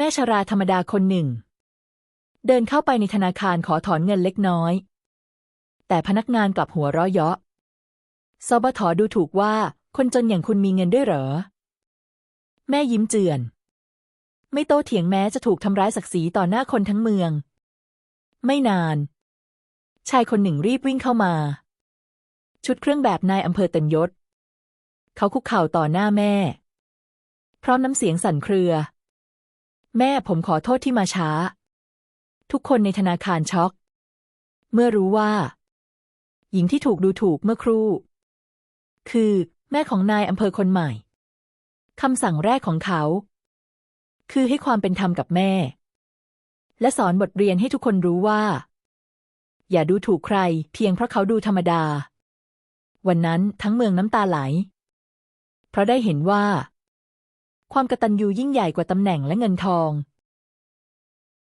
แม่ชราธรรมดาคนหนึ่ง เดินเข้าไปในธนาคารขอถอนเงินเล็กน้อย แต่พนักงานกลับหัวเราะเยาะสบถดูถูกว่า คนจนอย่างคุณมีเงินด้วยเหรอ แม่ยิ้มเจือน ไม่โตเถียงแม้จะถูกทำร้ายศักดิ์ศรีต่อหน้าคนทั้งเมือง ไม่นาน ชายคนหนึ่งรีบวิ่งเข้ามา ชุดเครื่องแบบนายอำเภอเต็มยศ เขาคุกเข่าต่อหน้าแม่ พร้อมน้ำเสียงสั่นเครือ แม่ผมขอโทษที่มาช้า ทุกคนในธนาคารช็อก เมื่อรู้ว่า หญิงที่ถูกดูถูกเมื่อครู่ คือแม่ของนายอำเภอคนใหม่คำสั่งแรกของเขา คือให้ความเป็นธรรมกับแม่ และสอนบทเรียนให้ทุกคนรู้ว่า อย่าดูถูกใคร เพียงเพราะเขาดูธรรมดา วันนั้นทั้งเมืองน้ำตาไหล เพราะได้เห็นว่า ความกตัญญูยิ่งใหญ่กว่าตำแหน่งและเงินทอง